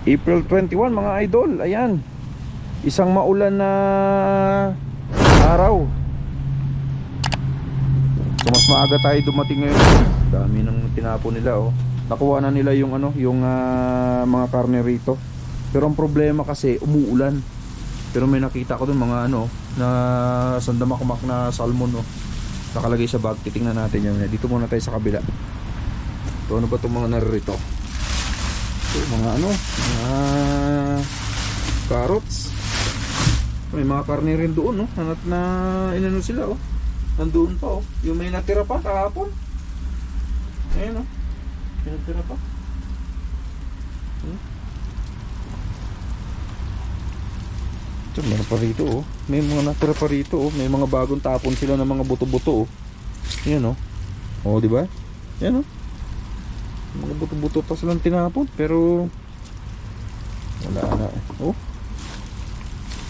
April 21 mga idol, ayan. Isang maulan na araw. So mas maaga tayo dumating ngayon. Dami ng tinapon nila oh. Nakuha na nila yung ano, yung ah, mga karne rito. Pero ang problema kasi umuulan. Pero may nakita ko dun mga ano, na sandamakumak na salmon oh. Nakalagay sa bag, titingnan natin yan. Dito muna tayo sa kabila. Ito ano ba itong mga naririto? Ito, mga ano, mga carrots. May mga karne rin doon, no? Na, na inano sila, oh. Nandoon pa, oh. Yung may natira pa kahapon. Ayan, oh. May natira pa. Hmm? Ito, meron pa rito, oh. May mga natira pa rito, oh. May mga bagong tapon sila ng mga buto-buto, oh. Ayan, oh. Oh, di ba? Ayan, oh. Mga buto-buto pa silang tinapon, pero wala na. Oh.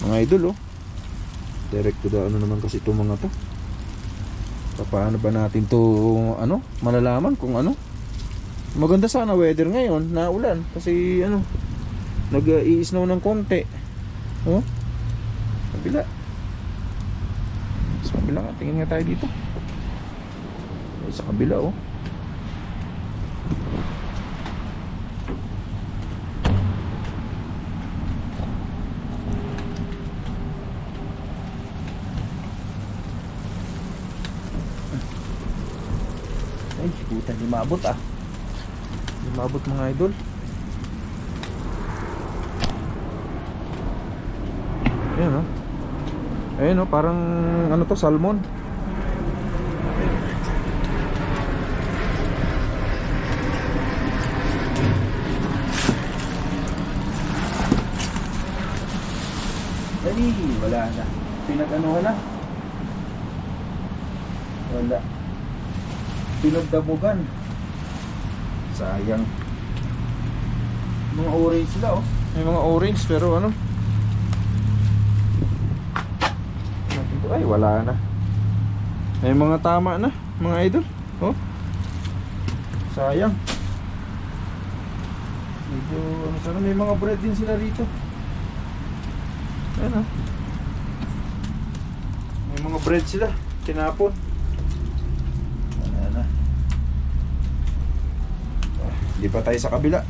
Mga idol, oh. Direct to ano naman kasi itong mga to. Paano ba natin to ano, malalaman kung ano? Maganda sana weather ngayon na ulan kasi ano, nag-i-snow ng konti. Oh. Kabila. Sa kabila tingin nga tayo dito. Sa kabila, oh. Ay, puta, di maabot ah. Di maabot mga idol. Ayan oh. Ayan oh, parang ano to, salmon. Ay, wala na. Pinag-anuhan na. Wala. Pinagdamugan. Sayang. Mga orange sila oh. May mga orange pero ano? Ay, wala na. May mga tama na, mga idol. Oh. Sayang. Medyo ano sana may mga bread din sila rito. Ayan oh. May mga bread sila. Tinapon. Wala na. Ah, Di pa tayo sa kabila. Yung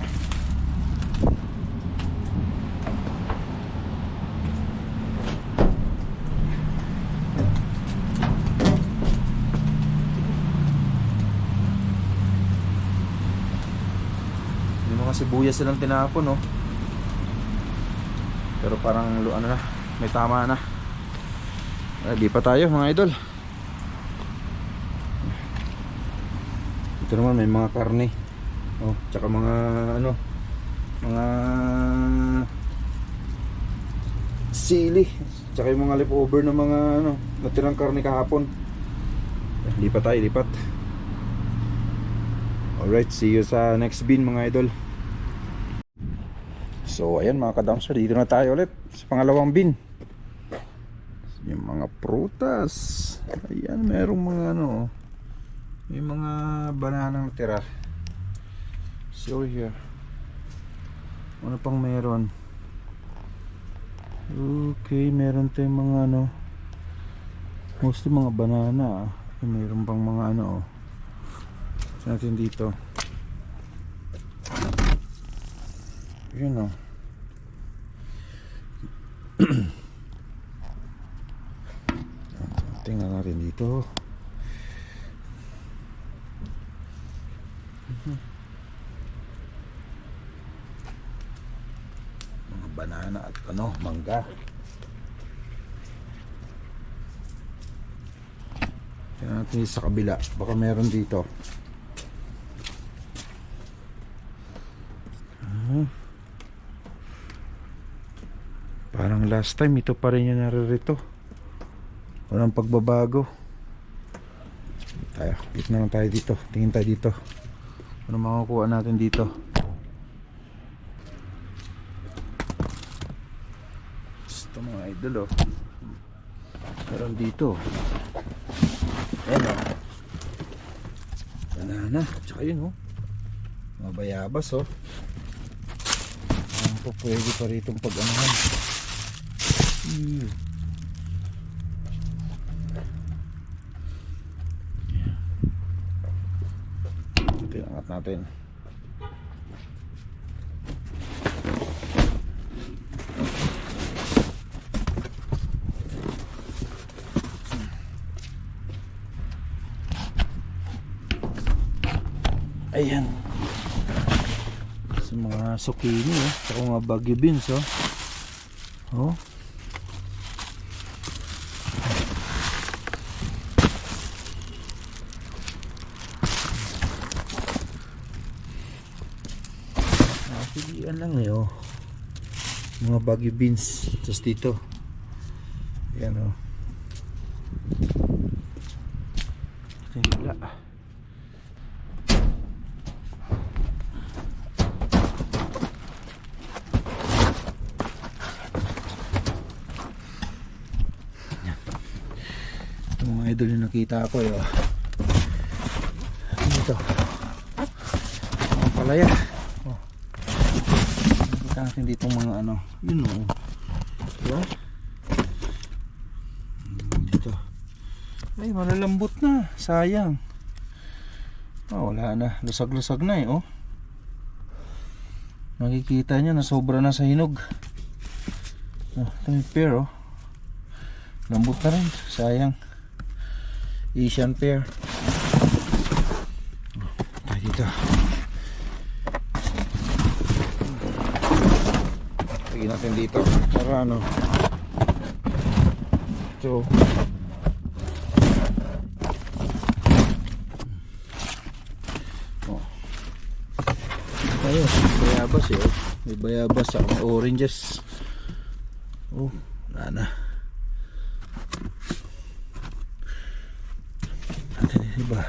mga sibuyas silang tinapon, no? Pero parang ano na, may tama na. Eh, di pa tayo mga idol. Ito naman may mga karne. Oh, tsaka mga ano, mga sili. Tsaka yung mga leftover ng mga ano, natirang karne kahapon. Lipat tayo, lipat. Alright, see you sa next bin mga idol. So ayan mga kadamsar, dito na tayo ulit sa pangalawang bin. Yung mga prutas. Ayan, merong mga ano, may mga bananang tira. So here. Ano pang meron? Okay, meron tayong mga ano, mostly mga banana. ah. Meron pang mga ano, oh. Saan natin dito? Yun oh. Tingnan natin dito. Mhm. Mga banana at ano, mangga. Tingnan natin sa kabila. Baka meron dito. Ah. Parang last time ito pa rin yung naririto. Walang pagbabago. Tayo, dito na lang tayo dito. Tingin tayo dito. Ano makukuha natin dito? Ito mga idol oh. Meron dito. Ayan oh. Banana. Tsaka yun oh. Mga bayabas oh. Ah. pa pwede pa rito pag-anahan. Hmm. Ito natin. Ayan. Sa mga zucchini, oh. Saka mga bagyo beans, oh. Oh. Ah, pilihan lang eh, oh. Mga bagyo beans. Tapos dito. Ayan, oh. Ayan, idol yung nakita ko eh. oh. Ano ito? Ang palaya. Oh. Nakita natin dito mga ano. Yun o. Diba? Hmm, Dito. Ay, malalambot na. Sayang. Oh, wala na. Lusag-lusag na eh. Oh. Makikita nyo na sobra na sa hinog. Oh, ito pear oh. Lambot na rin. Sayang. Asian. Oh, tayo dito. Lagyan natin dito. Para ano. Ito. Oh. Ayun, bayabas eh. oh. May bayabas sa oranges. Oh, wala na. Atin iba.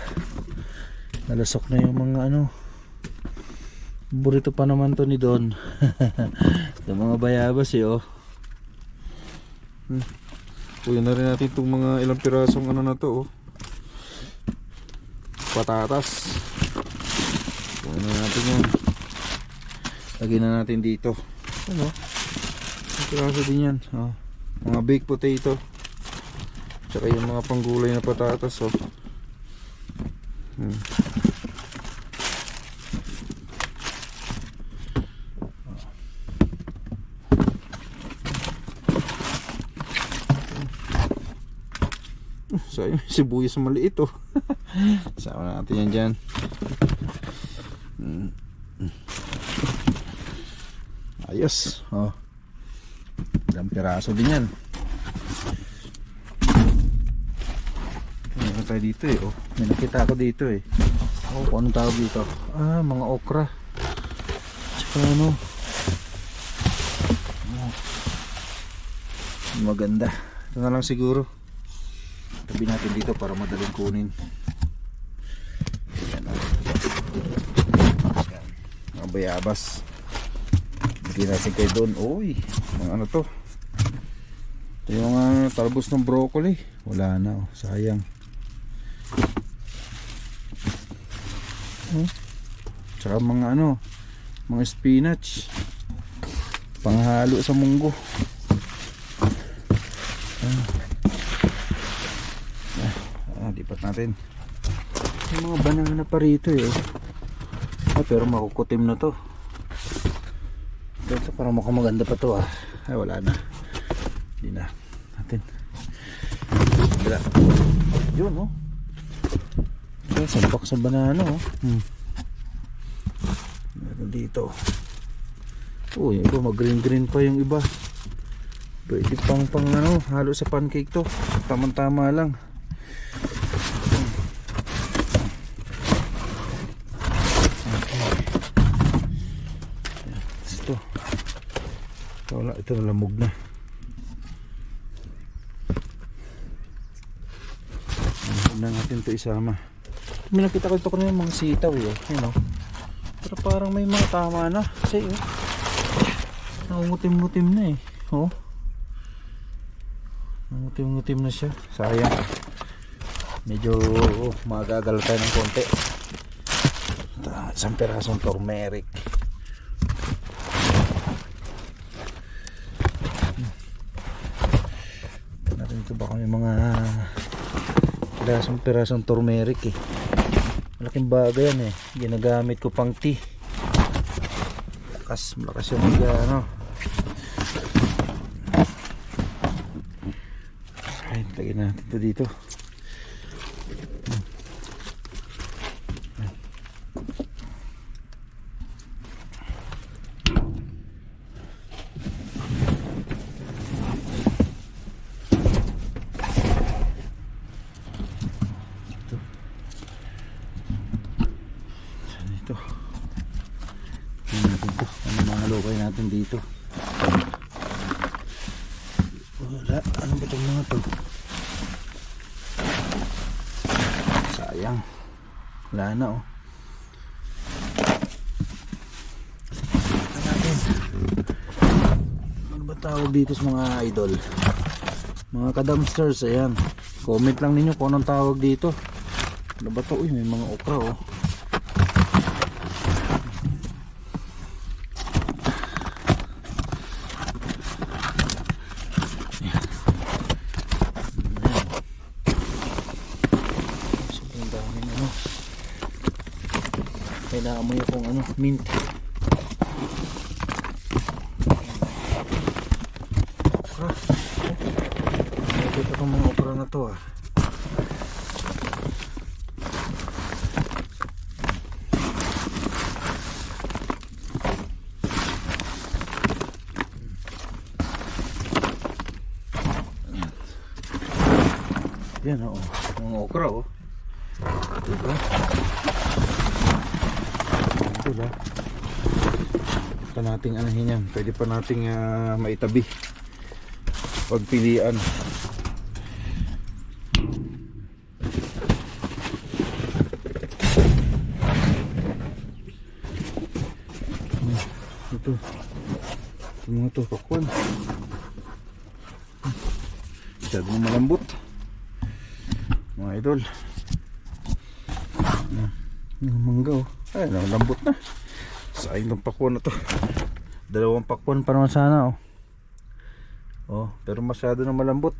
Nalasok na yung mga ano. Burito pa naman to ni Don. yung mga bayabas eh oh. Hmm. Na rin natin itong mga ilang pirasong ano na to oh. Patatas. Kuya na natin yan. Lagyan na natin dito. Ano? Piraso din yan. Oh. Mga baked potato. Tsaka yung mga panggulay na patatas oh. Hmm. Sayang, sibuyas na maliit oh. Sama natin yan dyan. Mm. Ayos. Oh. Ilang piraso din yan. Meron tayo dito eh. Oh. May nakita ako dito eh. Oh, kung anong tawag dito? Ah, mga okra. Tsaka ano. Oh. Maganda. Ito na lang siguro. Tabi natin dito para madaling kunin. Yan oh. Yan. Mga bayabas. Bigyan natin kayo doon. Uy, mga ano to. Ito yung uh, talbos ng broccoli. Wala na oh, sayang. Oh. Tsaka mga ano, mga spinach. Panghalo sa munggo. Ah. Ah, ah, lipat natin. May mga banana pa rito eh. Ah, pero makukutim na to. Ito parang mukhang maganda pa to ah. Ay wala na. Hindi na. Natin. Wala. Yun oh. Ito, sabak sa banana oh. Hmm. Meron dito. Oh, yung iba mag green green pa yung iba. Pwede pang pang ano, halo sa pancake to. Tamang tama lang. Ito. Ito wala, ito na. Huwag na natin ito isama. May nakita ko ito kanina mga sitaw eh. Yun oh. Pero parang may mga tama na. Kasi oh. Nangungutim-ngutim na eh. Oh. Nangungutim-ngutim na siya. Sayang. Medyo oh, magagal tayo ng konti. Isang perasong turmeric. Ito baka may mga pirasong pirasong turmeric eh. Malaking bagay yan eh. Ginagamit ko pang tea. Malakas, malakas yung mga ano. Right, lagyan natin ito dito. Ito? Tingnan natin to. Ano mga lokay natin dito? Wala. Ano ba itong mga to? Sayang. Wala na oh. Ano ba tawag dito sa mga idol? Mga kadamsters, ayan. Comment lang ninyo kung anong tawag dito. Ano ba to? Uy, may mga okra oh. Mo yung ano, mint. Okra. Nakikita ko mga okra na to ah. Yan oh, mga okra oh. Diba? Ito ba? Pa nating anahin yan. Pwede pa nating ah, maitabi. Pagpilian. Hmm, Ito. Ito mga to, pakwan. Masyadong malambot mga idol yung mangga oh ay ang lambot na. Sayang ng pakwan na to. Dalawang pakwan pa naman sana oh. Oh pero masyado na malambot.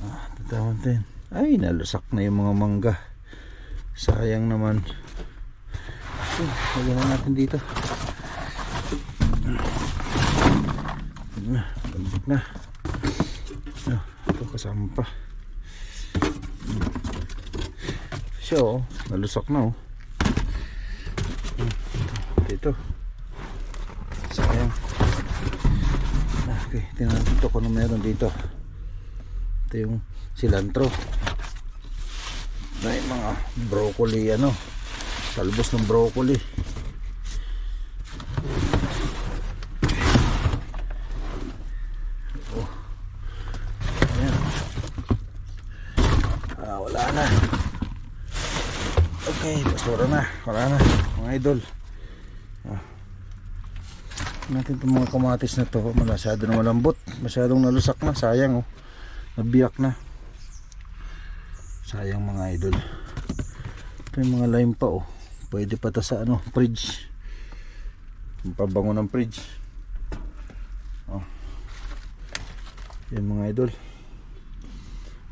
Ah tatawan din. Ay nalusak na yung mga mangga. Sayang naman. So, lagyan na natin dito. Yan na lambot na. Ah, ito kasama pa. Siya oh, nalusak na oh. Dito. Sayang. Okay, tingnan natin ito kung ano meron dito. Ito yung cilantro. May mga broccoli ano. Talbos ng broccoli. Oh. Ah, wala na. Okay, basura na. Wala na, mga idol. Ah. Natin itong mga kamatis na to. Masyado na malambot. Masyadong nalusak na. Sayang oh. Nabiyak na. Sayang mga idol. Ito yung mga lime pa oh. Pwede pa ta sa ano, fridge. Pabango ng fridge. Oh. Yan mga idol.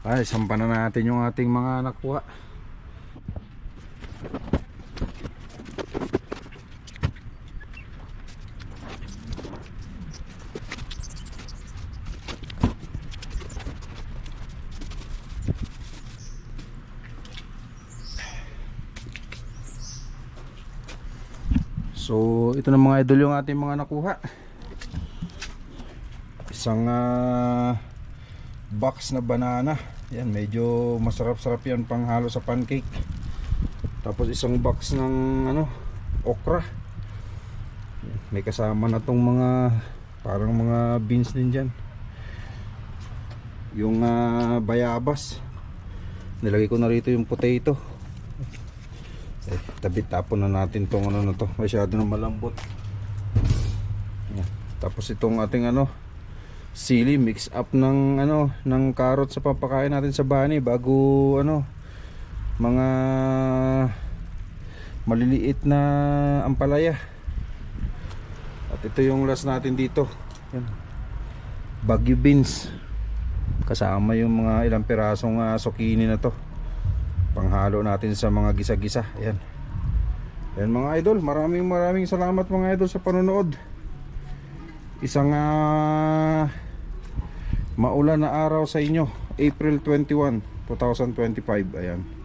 Ay, sampa na natin yung ating mga nakuha. So, ito na mga idol yung ating mga nakuha. Isang ah, box na banana. Yan, medyo masarap-sarap yan pang halo sa pancake. Tapos isang box ng ano, okra. May kasama na tong mga parang mga beans din dyan. Yung ah, bayabas. Nilagay ko na rito yung potato. Eh, tabi tapon na natin tong ano na to. Masyado na malambot. Yan. Tapos itong ating ano, sili mix up ng ano, ng carrot sa papakain natin sa bani bago ano, mga maliliit na ampalaya. At ito yung last natin dito. Yan. Baguio beans. Kasama yung mga ilang pirasong uh, zucchini na to. Panghalo natin sa mga gisa-gisa. Ayan. Ayan mga idol, maraming maraming salamat mga idol sa panonood. Isang ah, maulan na araw sa inyo, April 21, 2025. Ayan.